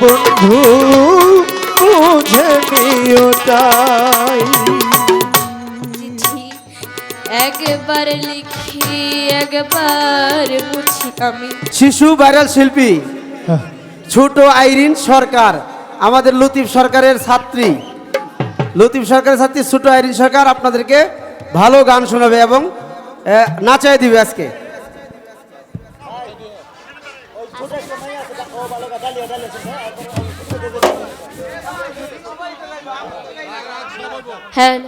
বন্ধু বুঝে নিও তাই। একবার লিখি একবার মুছি আমি। শিশু ভাইরাল শিল্পী ছোট আইরিন সরকার আমাদের লতিফ সরকারের ছাত্রী। লতিফ সরকারের ছাত্রী ছোট আইরিন সরকার আপনাদেরকে ভালো গান শোনাবে এবং নাচাই দিবে আজকে। হ্যাঁ।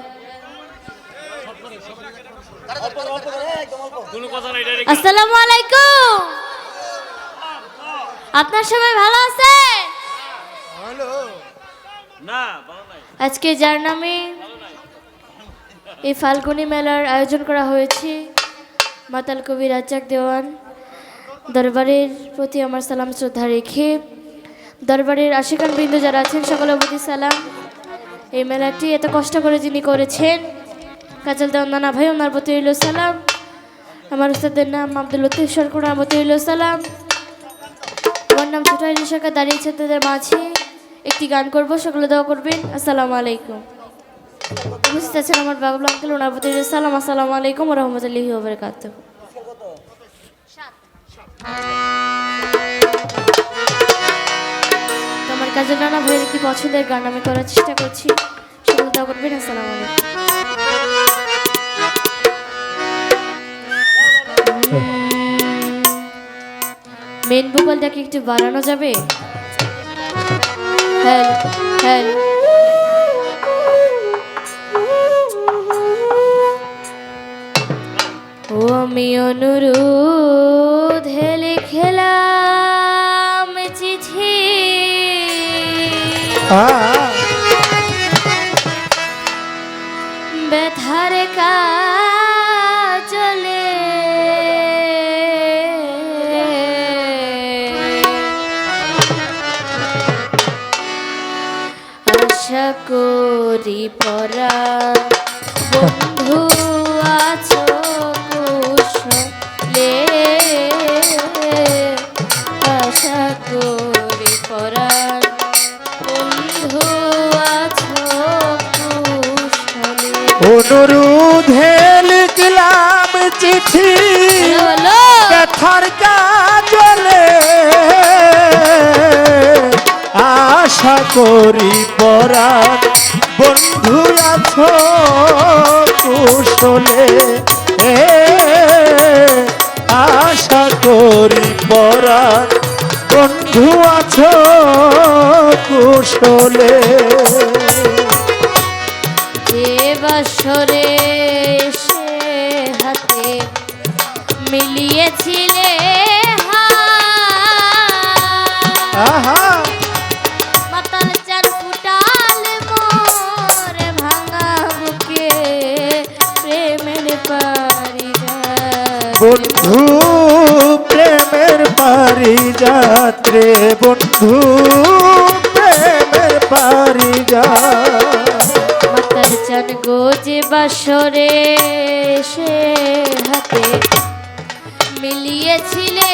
আসসালামু আলাইকুম। আপনার সবাই ভালো আছেন? আজকে যার নামে এই ফাল্গুনি মেলার আয়োজন করা হয়েছে, মাতাল কবি রাজ্জাক দেওয়ান। দরবারের প্রতি আমার সালাম, শ্রদ্ধা রেখে দরবারের আশিকান বৃন্দ যারা আছেন, সকলের প্রতি সালাম। এই মেলাটি এত কষ্ট করে যিনি করেছেন, কাজল দেওয়ান ভাই, ওনার প্রতি হইল সালাম। আমার উস্তাদের নাম আব্দুল লতিফ সরকার, ওনার প্রতি হইল সালাম। আমার নাম ছোট সরকার দাঁড়িয়েছে তাদের মাঝে। একটি গান করব, সকলে দেওয়া করবেন। আসসালামু আলাইকুম। উপস্থিত আছেন আমার বাবুল আঙ্কেল ওনার প্রতি সালাম। আসসালামু আলাইকুম রহমতুল্লাহি ওবরাকাত নানা ভাইয়ের একটি পছন্দের গান আমি করার চেষ্টা করছি। সকলে দেওয়া করবেন আসসালামু মেন ভোকালটাকে একটু বাড়ানো যাবে? হ্যাঁ হ্যাঁ। ও আমি অনুরোধ লিখলাম ব্যথার কাজলে। আশা করি পরা অনুরোধে লিখলাম চিঠি ব্যথার কাজলে। আশা করি পরাণ বন্ধু আছো কুশলে। আশা করি পরাণ বন্ধু আছো কুশলে। যে বাসরে সে হাতে মিলিয়েছিলে। আহা। বন্ধু প্রেমের পারি যাত্রে বন্ধু বাসরে সে হাতে মিলিয়েছিলে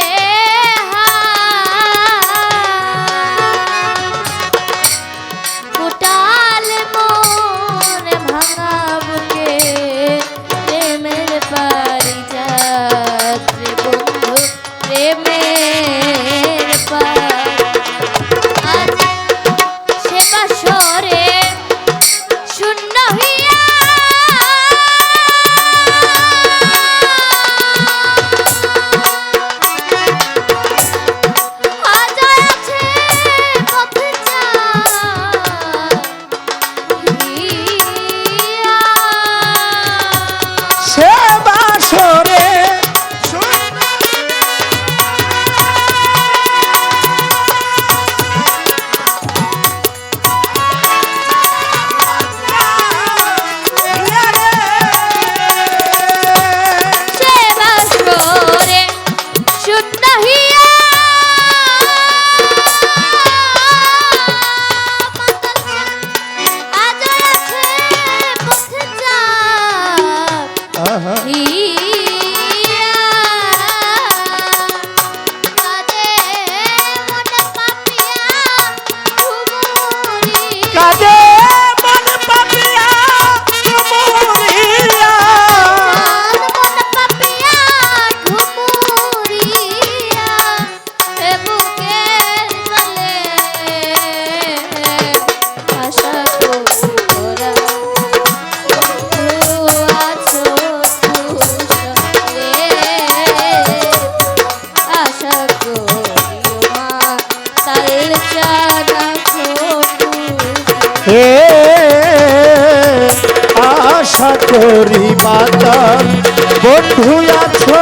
বন্ধু আছো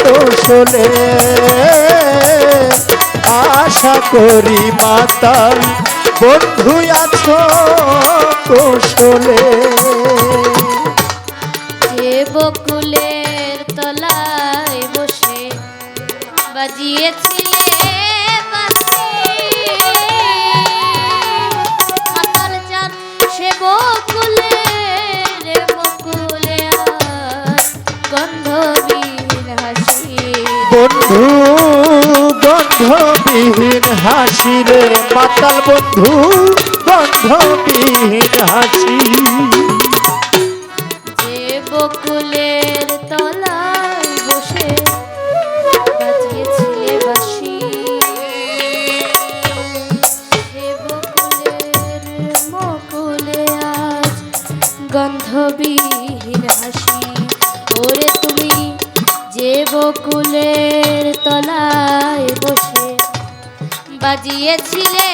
তোষণে আশা করি মাতাল বন্ধু আছো কোশলে যে বকুলের তলায় বসে বাজিয়েছে বন্ধু বন্ধবিহীন হাসি রে পাতাল বন্ধু বন্ধবিহীন হাসি। বকুলে বাজিয়েছিলে।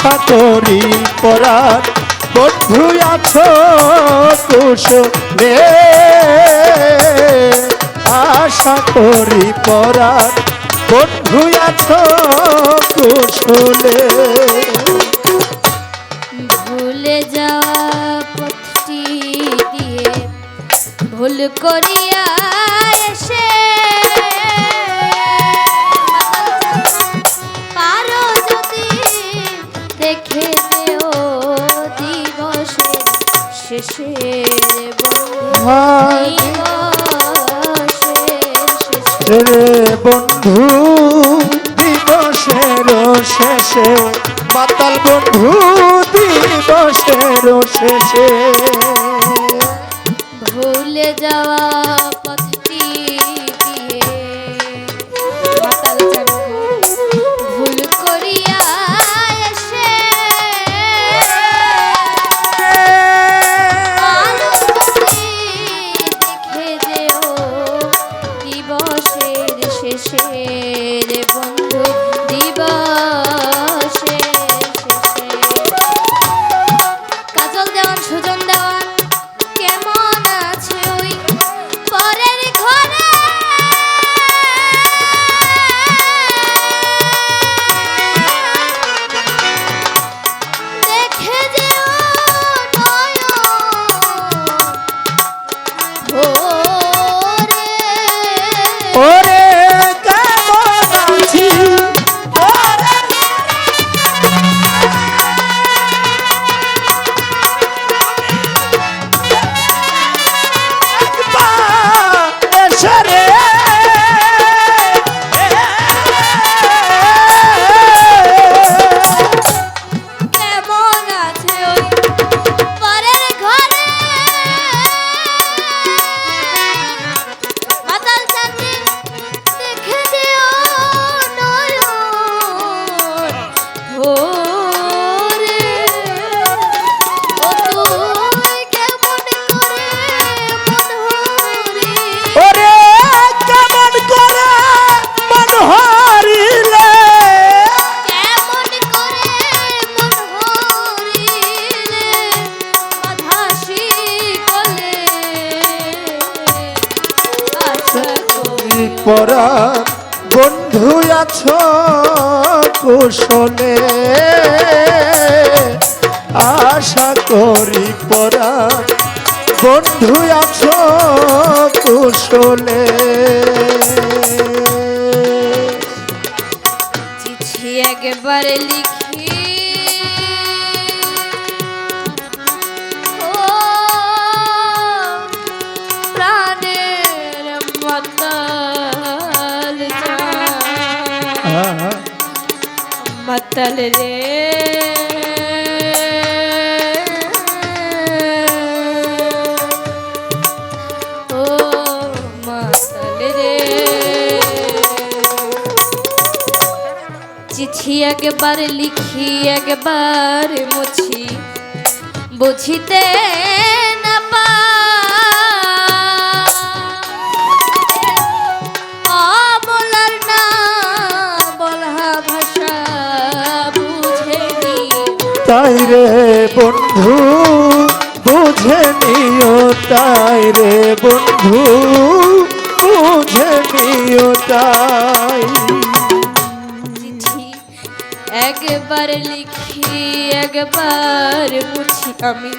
আশা করি পরার বন্ধু আছো, কুশলে। আশা করি পরার বন্ধু আছো, কুশলে। ভুলে যাওয়া পথটি দিয়ে। ভুল করিয়া শেষে রে বন্ধু দিবসের শেষে মাতাল বন্ধু দিবসের শেষে পরা বন্ধু আছ কুশলে। আশা করি পরা বন্ধু আছ কুশলে। দয়াল রে। চিঠি একবার লিখি একবার তাই রে বন্ধু বুঝে নিও তাই। একবার লিখি একবার বুঝি আমি।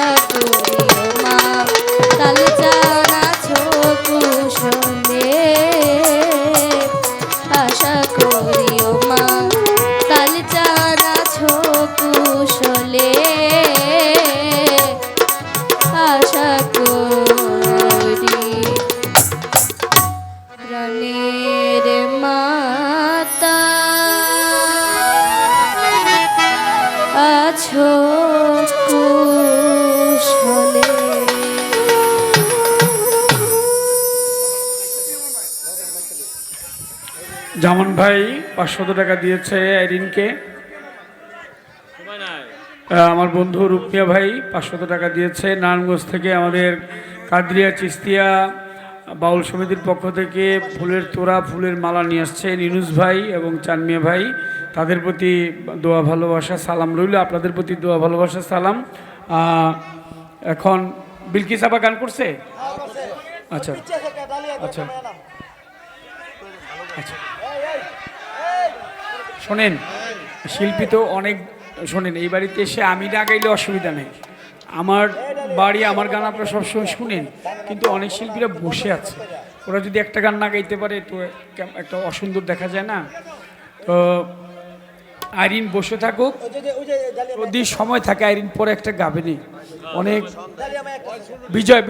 have জামান ভাই পাঁচশত টাকা দিয়েছে আইরিনকে। আমার বন্ধু রুপিয়া ভাই পাঁচশত টাকা দিয়েছে। নারায়ণগঞ্জ থেকে আমাদের কাদরিয়া চিস্তিয়া বাউল সমিতির পক্ষ থেকে ফুলের তোড়া ফুলের মালা নিয়ে আসছে নিনুস ভাই এবং চানমিয়া ভাই। তাদের প্রতি দোয়া ভালোবাসা সালাম রইল। আপনাদের প্রতি দোয়া ভালোবাসা সালাম। এখন বিলকিস আবা গান করছে? আচ্ছা। আচ্ছা। আচ্ছা। শোনেন, শিল্পী তো অনেক শোনেন, এই বাড়িতে এসে আমি না গাইলে অসুবিধা নেই। আমার বাড়ি, আমার গান আপনারা সবসময় শুনেন, কিন্তু অনেক শিল্পীরা বসে আছে। ওরা যদি একটা গান না গাইতে পারে, তো একটা অসুন্দর দেখা যায় না। তো আইরিন বসে থাকুক, যদি সময় থাকে, আইরিন পরে একটা গাবেনি অনেক বিজয়